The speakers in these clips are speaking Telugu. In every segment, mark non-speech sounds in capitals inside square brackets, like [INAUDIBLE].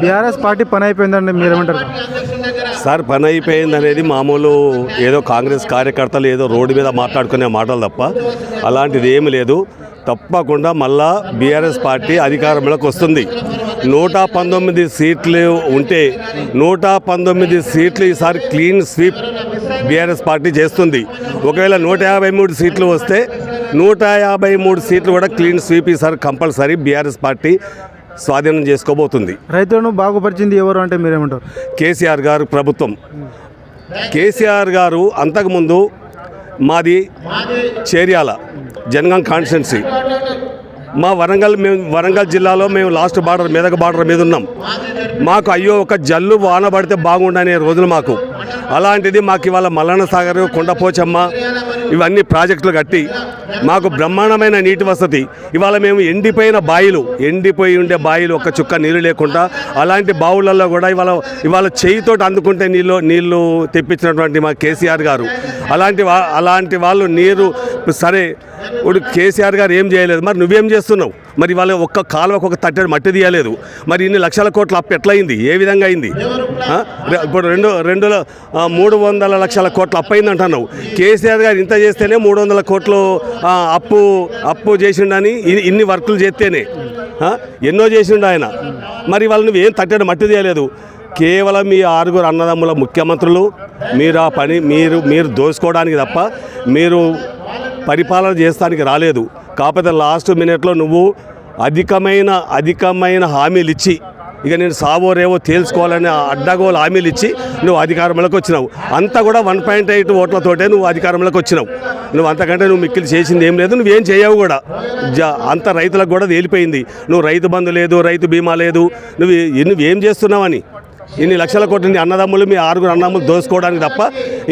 బీఆర్ఎస్ పార్టీ పని అయిపోయిందండి మీరేమంటారు? సార్ పని అయిపోయింది అనేది మామూలు ఏదో కాంగ్రెస్ కార్యకర్తలు ఏదో రోడ్డు మీద మాట్లాడుకునే మాటలు తప్ప అలాంటిది ఏమి లేదు. తప్పకుండా మళ్ళా బీఆర్ఎస్ పార్టీ అధికారంలోకి వస్తుంది. నూట పంతొమ్మిది సీట్లు ఉంటే నూట పంతొమ్మిది సీట్లు ఈసారి క్లీన్ స్వీప్ బీఆర్ఎస్ పార్టీ చేస్తుంది. ఒకవేళ నూట యాభై మూడు సీట్లు వస్తే నూట యాభై మూడు సీట్లు కూడా క్లీన్ స్వీప్ ఈసారి కంపల్సరీ బీఆర్ఎస్ పార్టీ స్వాధీనం చేసుకోబోతుంది. రైతులను బాగుపరిచింది ఎవరు అంటే మీరేమంటారు? కేసీఆర్ గారు ప్రభుత్వం. కేసీఆర్ గారు అంతకుముందు మాది చేర్యాల జనగాం కాన్స్టిట్యున్సీ. మా వరంగల్ మేము వరంగల్ జిల్లాలో మేము లాస్ట్ బార్డర్ మెదక్ బార్డర్ మీద ఉన్నాం. మాకు అయ్యో ఒక జల్లు వాన పడితే బాగుండనే రోజులు మాకు. అలాంటిది మాకు ఇవాళ మల్లన్న సాగర్ కొండపోచమ్మ ఇవన్నీ ప్రాజెక్టులు కట్టి మాకు బ్రహ్మాండమైన నీటి వసతి. ఇవాళ మేము ఎండిపోయిన బాయిలు ఎండిపోయి ఉండే బాయిలు ఒక చుక్క నీళ్ళు లేకుండా అలాంటి బావులలో కూడా ఇవాళ ఇవాళ చేయితో అందుకుంటే నీళ్ళు నీళ్ళు తెప్పించినటువంటి మా కేసీఆర్ గారు. అలాంటి వా అలాంటి వాళ్ళు నీరు సరే ఇప్పుడు కేసీఆర్ గారు ఏం చేయలేదు. మరి నువ్వేం చేస్తున్నావు? మరి వాళ్ళ ఒక్క కాలువకు ఒక తట్టెడు మట్టి తీయలేదు. మరి ఇన్ని లక్షల కోట్ల అప్పు ఎట్లయింది? ఏ విధంగా అయింది? ఇప్పుడు రెండు రెండు మూడు వందల లక్షల కోట్ల అప్పు అయింది అంటున్నావు. కేసీఆర్ గారు ఇంత చేస్తేనే మూడు వందల కోట్లు అప్పు అప్పు చేసిండని ఇన్ని- ఇన్ని వర్కులు చేస్తేనే. ఎన్నో చేసిండు ఆయన. మరి వాళ్ళు నువ్వేం తట్టెడు మట్టి తీయలేదు. కేవలం మీ ఆరుగురు అన్నదమ్ముల ముఖ్యమంత్రులు మీరు ఆ పని మీరు మీరు దోసుకోవడానికి తప్ప మీరు పరిపాలన చేస్తానికి రాలేదు. కాకపోతే లాస్ట్ మినిట్లో నువ్వు అధికమైన అధికమైన హామీలు ఇచ్చి ఇక నేను సావో రేవో తేల్చుకోవాలని అడ్డగోలు హామీలు ఇచ్చి నువ్వు అధికారంలోకి వచ్చినావు. అంతా కూడా వన్ పాయింట్ ఎయిట్ ఓట్లతోటే నువ్వు అధికారంలోకి వచ్చినావు. నువ్వు అంతకంటే నువ్వు మిక్కిలి చేసింది ఏం లేదు నువ్వేం చేయవు కూడా. జ అంత రైతులకు కూడా తేలిపోయింది. నువ్వు రైతు బంధు లేదు రైతు బీమా లేదు. నువ్వు నువ్వేం చేస్తున్నావని? ఇన్ని లక్షల కోట్లు నీ అన్నదమ్ములు మీ ఆరుగురు అన్నదమ్ములు దోసుకోవడానికి తప్ప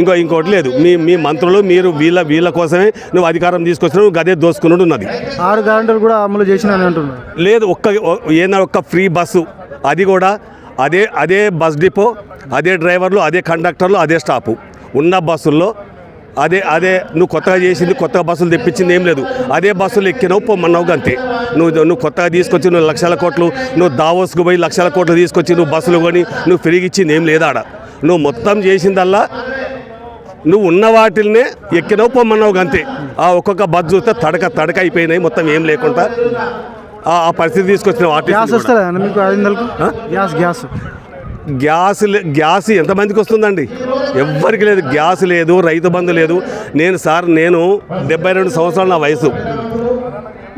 ఇంకో ఇంకోటి లేదు. మీ మీ మంత్రులు మీరు వీళ్ళ వీళ్ళ కోసమే నువ్వు అధికారం తీసుకొచ్చినావు నువ్వు గదే దోసుకున్నట్టు ఉన్నది. ఆరు గ్యారంటీలు కూడా అమలు అంటున్నారు లేదు ఒక్క ఏదైనా ఒక్క ఫ్రీ బస్సు. అది కూడా అదే అదే బస్ డిపో అదే డ్రైవర్లు అదే కండక్టర్లు అదే స్టాపు. ఉన్న బస్సుల్లో అదే అదే నువ్వు కొత్తగా చేసింది కొత్తగా బస్సులు తెప్పించింది ఏం లేదు. అదే బస్సులు ఎక్కినావు పొమ్మన్నావు అంతే. నువ్వు నువ్వు కొత్తగా తీసుకొచ్చి నువ్వు లక్షల కోట్లు నువ్వు దావోస్కు పోయి లక్షల కోట్లు తీసుకొచ్చి నువ్వు బస్సులు కొని నువ్వు ఫ్రీగా ఇచ్చింది ఏం లేదు ఆడ. నువ్వు మొత్తం చేసిందల్లా నువ్వు ఉన్న వాటిల్నే ఎక్కినావు పొమ్మన్నావు అంతే. ఆ ఒక్కొక్క బస్ చూస్తే తడక తడక అయిపోయినాయి మొత్తం ఏం లేకుండా. ఆ పరిస్థితి తీసుకొచ్చిన గ్యాస్? Gas gas. గ్యాస్ లే- గ్యాస్ ఎంతమందికి వస్తుందండి? ఎవ్వరికి లేదు గ్యాస్ లేదు రైతు బంధు లేదు. నేను సార్ నేను డెబ్బై రెండు సంవత్సరాల నా వయసు.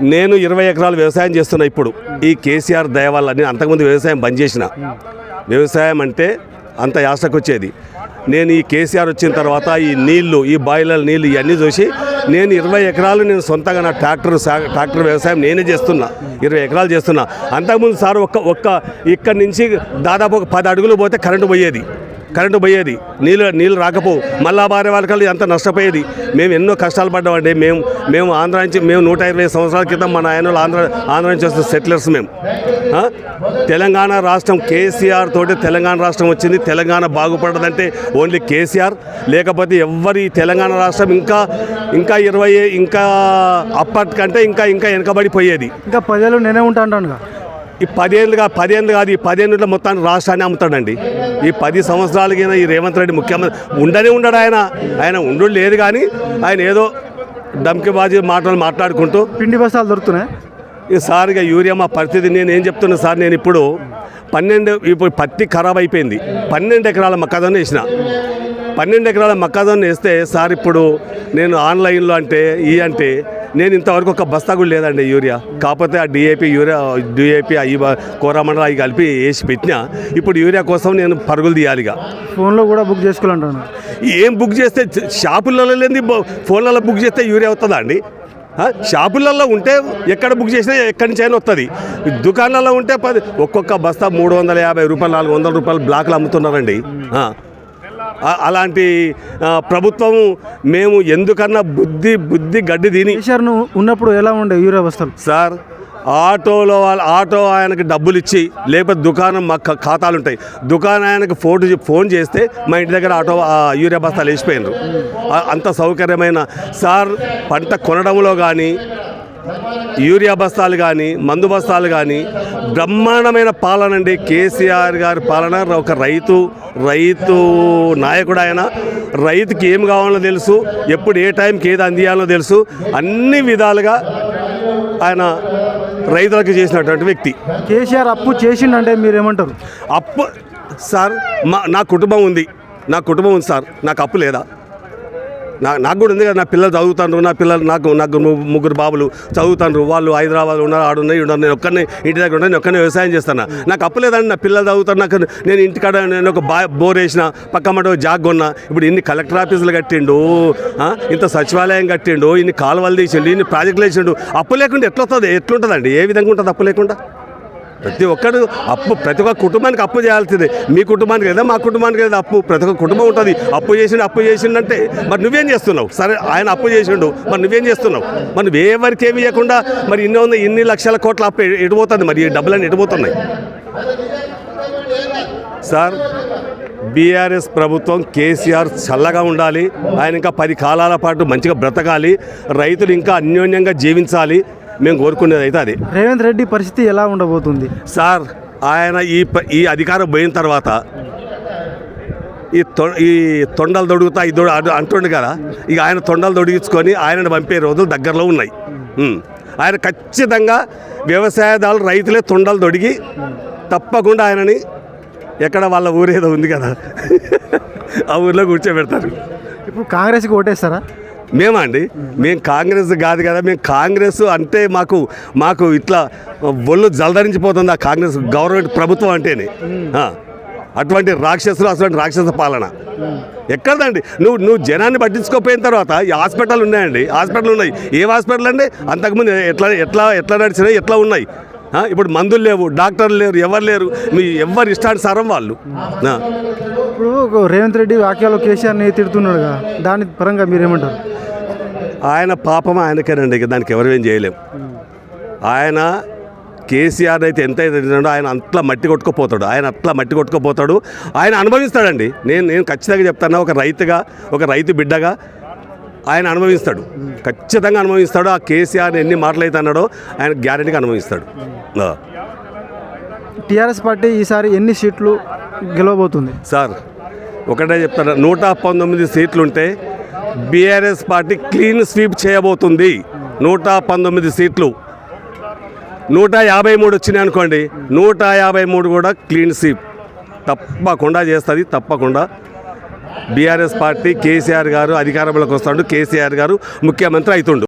నేను ఇరవై ఎకరాలు వ్యవసాయం చేస్తున్నా ఇప్పుడు. ఈ కేసీఆర్ దయ వల్ల నేను అంతకుముందు వ్యవసాయం బంద్ చేసిన. వ్యవసాయం అంటే అంత యాసకు వచ్చేది నేను ఈ కేసీఆర్ వచ్చిన తర్వాత ఈ నీళ్ళు ఈ బాయిలర్ నీళ్ళు ఇవన్నీ చూసి నేను ఇరవై ఎకరాలు నేను సొంతంగా నా ట్రాక్టర్ సా- ట్రాక్టర్ వ్యవసాయం నేనే చేస్తున్నా. ఇరవై ఎకరాలు చేస్తున్నా. అంతకుముందు సార్ ఒక్క ఒక్క ఇక్కడి నుంచి దాదాపు ఒక పది అడుగులు పోతే కరెంటు పోయేది. కరెంటు పోయేది నీళ్ళు నీళ్ళు రాకపోవు మళ్ళా భార్య వాళ్ళకి ఎంత నష్టపోయేది. మేము ఎన్నో కష్టాలు పడ్డామండి. మేము మేము ఆంధ్ర నుంచి మేము నూట ఇరవై సంవత్సరాల క్రితం మన ఆయన ఆంధ్ర ఆంధ్ర నుంచి వస్తున్న సెటిలర్స్ మేము? తెలంగాణ రాష్ట్రం కేసీఆర్ తోటి తెలంగాణ రాష్ట్రం వచ్చింది. తెలంగాణ బాగుపడదంటే ఓన్లీ కేసీఆర్. లేకపోతే ఎవ్వరి ఈ తెలంగాణ రాష్ట్రం ఇంకా ఇంకా ఇరవై ఇంకా అప్పటికంటే ఇంకా ఇంకా వెనకబడిపోయేది. ఇంకా పదేళ్ళు నేనే ఉంటా అంటాను ఈ పదేళ్ళుగా పదేళ్ళు కాదు ఈ పదేళ్ళలో మొత్తాన్ని రాష్ట్రాన్ని అమ్ముతాడండి. ఈ పది సంవత్సరాలకి ఈ రేవంత్ రెడ్డి ముఖ్యమంత్రి ఉండనే ఉండడు ఆయన. ఆయన ఉండు లేదు కానీ ఆయన ఏదో డంకిబాజీ మాటలు మాట్లాడుకుంటూ పిండి బస్తాలు దొరుకుతున్నాయి? ఈ సార్గా యూరియా మా పరిస్థితి నేను ఏం చెప్తున్నా సార్ నేను ఇప్పుడు పన్నెండు ఇప్పుడు పత్తి ఖరాబ్ అయిపోయింది. పన్నెండు ఎకరాల మొక్కజొన్న వేసిన. పన్నెండు ఎకరాల మొక్కజొన్న వేస్తే సార్ ఇప్పుడు నేను ఆన్లైన్లో అంటే ఈ అంటే నేను ఇంతవరకు ఒక బస్తా కూడా లేదండి యూరియా. కాకపోతే ఆ డిఏపి యూరియా డిఏపి అవి కోరామండలు అవి కలిపి వేసి పెట్టినా ఇప్పుడు యూరియా కోసం నేను పరుగులు తీయాలిగా ఫోన్లో కూడా బుక్ చేసుకోవాలంటాను ఏం బుక్ చేస్తే షాపులలో లేని ఫోన్లలో బుక్ చేస్తే యూరియా వస్తుందా అండి? షాపులలో ఉంటే ఎక్కడ బుక్ చేసినా ఎక్కడి నుంచి అయినా వస్తుంది. దుకాణాలలో ఉంటే పది ఒక్కొక్క బస్తా మూడు వందల యాభై రూపాయలు నాలుగు వందల రూపాయలు బ్లాక్లు అమ్ముతున్నారండి. అలాంటి ప్రభుత్వం మేము ఎందుకన్నా బుద్ధి బుద్ధి గడ్డి తిని ఉన్నప్పుడు ఎలా ఉండే యూరియా బస్తాలు సార్ ఆటోలో వాళ్ళ ఆటో ఆయనకి డబ్బులు ఇచ్చి లేకపోతే దుకాణం మా ఖాతాలు ఉంటాయి. దుకాణం ఆయనకి ఫోన్ ఫోన్ చేస్తే మా ఇంటి దగ్గర ఆటో యూరియా బస్తాలు వేసిపోయినారు. అంత సౌకర్యమైన సార్ పంట కొనడంలో కానీ యూరియా బస్తాలు కానీ మందు బస్తాలు కానీ బ్రహ్మాండమైన పాలన అండి. కేసీఆర్ గారి పాలన ఒక రైతు రైతు నాయకుడు ఆయన. రైతుకి ఏం కావాలో తెలుసు ఎప్పుడు ఏ టైంకి ఏది అందియాలో తెలుసు. అన్ని విధాలుగా ఆయన రైతులకు చేసినటువంటి వ్యక్తి. కేసీఆర్ అప్పు చేసిండంటే మీరు ఏమంటారు అప్పు సార్ మా నా కుటుంబం ఉంది. నా కుటుంబం ఉంది సార్. నాకు అప్పు లేదా? నా నాకు కూడా ఉంది కదా నా పిల్లలు చదువుతాను నా పిల్లలు నాకు నాకు ముగ్గురు బాబులు చదువుతాను వాళ్ళు హైదరాబాద్ ఉన్నారు ఆడున్నారు ఉన్నారు నేను ఒక్కనే ఇంటి దగ్గర ఉన్నాను నేను ఒక్కనే వ్యవసాయం చేస్తాను? నాకు అప్పు లేదండి నా పిల్లలు చదువుతాను నాకు నేను ఇంటికాడ నేను ఒక బా బోర్ వేసిన పక్క మాట జాగ్ కొన్నా ఇప్పుడు ఇన్ని కలెక్టర్ ఆఫీసులు కట్టిండు ఇంత సచివాలయం కట్టిండు ఇన్ని కాలువలు తీసిండు ఇన్ని ప్రాజెక్టులు వేసిండు అప్పు లేకుండా ఎట్లా వస్తుంది ఎట్లుంటుందండి? ఏ విధంగా ఉంటుంది అప్పు లేకుండా? ప్రతి ఒక్కరు అప్పు ప్రతి ఒక్క కుటుంబానికి అప్పు చేయాల్సిందే. మీ కుటుంబానికి లేదా మా కుటుంబానికి లేదా అప్పు ప్రతి ఒక్క కుటుంబం ఉంటుంది. అప్పు చేసిండు అప్పు చేసిండంటే మరి నువ్వేం చేస్తున్నావు? సరే ఆయన అప్పు చేసిండు మరి నువ్వేం చేస్తున్నావు? మరి నువ్వు ఎవరికి ఏమి ఇవ్వకుండా మరి ఇన్ని ఉంది ఇన్ని లక్షల కోట్ల అప్పు ఎడిపోతుంది మరి? ఈ డబ్బులన్నీ ఎడిపోతున్నాయి. సార్ బీఆర్ఎస్ ప్రభుత్వం కేసీఆర్ చల్లగా ఉండాలి. ఆయన ఇంకా పది కాలాల పాటు మంచిగా బ్రతకాలి. రైతులు ఇంకా అన్యోన్యంగా జీవించాలి. మేము కోరుకునేది అయితే అదే. రేవంత్ రెడ్డి పరిస్థితి ఎలా ఉండబోతుంది? సార్ ఆయన ఈ ఈ అధికారం పోయిన తర్వాత ఈ తొ ఈ తొండలు దొడుగుతా ఇది అంటుండు కదా ఇక ఆయన తొండలు దొడిగించుకొని ఆయనను పంపే రోజులు దగ్గరలో ఉన్నాయి. ఆయన ఖచ్చితంగా వ్యవసాయదారులు రైతులే తొండలు దొడిగి తప్పకుండా ఆయనని ఎక్కడ వాళ్ళ ఊరేదో ఉంది కదా [LAUGHS] ఆ ఊర్లో కూర్చోబెడతారు. ఇప్పుడు కాంగ్రెస్కి ఓటేస్తారా? మేమా అండి? మేము కాంగ్రెస్ కాదు కదా మేము కాంగ్రెస్ అంటే మాకు మాకు ఇట్లా ఒళ్ళు జలధరించిపోతుంది ఆ కాంగ్రెస్ గవర్నమెంట్ ప్రభుత్వం అంటేనే. అటువంటి రాక్షసులు అటువంటి రాక్షస పాలన. ఎక్కడదండి? నువ్వు నువ్వు జనాన్ని పట్టించుకోపోయిన తర్వాత ఈ హాస్పిటల్ ఉన్నాయండి. హాస్పిటల్ ఉన్నాయి. ఏ హాస్పిటల్ అండి? అంతకుముందు ఎట్లా ఎట్లా ఎట్లా నడిచినాయి? ఎట్లా ఉన్నాయి? ఇప్పుడు మందులు లేవు డాక్టర్లు లేరు ఎవరు లేరు? మీ ఎవరు ఇష్టానుసారం వాళ్ళు. ఇప్పుడు ఒక రేవంత్ రెడ్డి వాక్యాలు కేసీఆర్ని తిడుతున్నాడు కదా దాని పరంగా మీరు ఏమంటారు ఆయన పాపం ఆయనకేనండి ఇక దానికి ఎవరు ఏం చేయలేం. ఆయన కేసీఆర్ అయితే ఎంత తిన్నాడో ఆయన అంతలా మట్టి కొట్టుకుపోతాడు. ఆయన అట్లా మట్టి కొట్టుకుపోతాడు. ఆయన అనుభవిస్తాడండి. నేను నేను ఖచ్చితంగా చెప్తాను ఒక రైతుగా ఒక రైతు బిడ్డగా ఆయన అనుభవిస్తాడు. ఖచ్చితంగా అనుభవిస్తాడు. ఆ కేసీఆర్ ఎన్ని మాటలు అయితే అన్నాడో ఆయన గ్యారెంటీగా అనుభవిస్తాడు. టీఆర్ఎస్ పార్టీ ఈసారి ఎన్ని సీట్లు గెలవబోతుంది. సార్ ఒకటే చెప్తాను నూట పంతొమ్మిది సీట్లుంటే బీఆర్ఎస్ పార్టీ క్లీన్ స్వీప్ చేయబోతుంది. నూట పంతొమ్మిది సీట్లు. నూట యాభై మూడు వచ్చినాయి అనుకోండి నూట యాభై మూడు కూడా క్లీన్ స్వీప్. తప్పకుండా చేస్తుంది తప్పకుండా. బీఆర్ఎస్ పార్టీ కేసీఆర్ గారు అధికారంలోకి వస్తాడు కేసీఆర్ గారు ముఖ్యమంత్రి అవుతుండు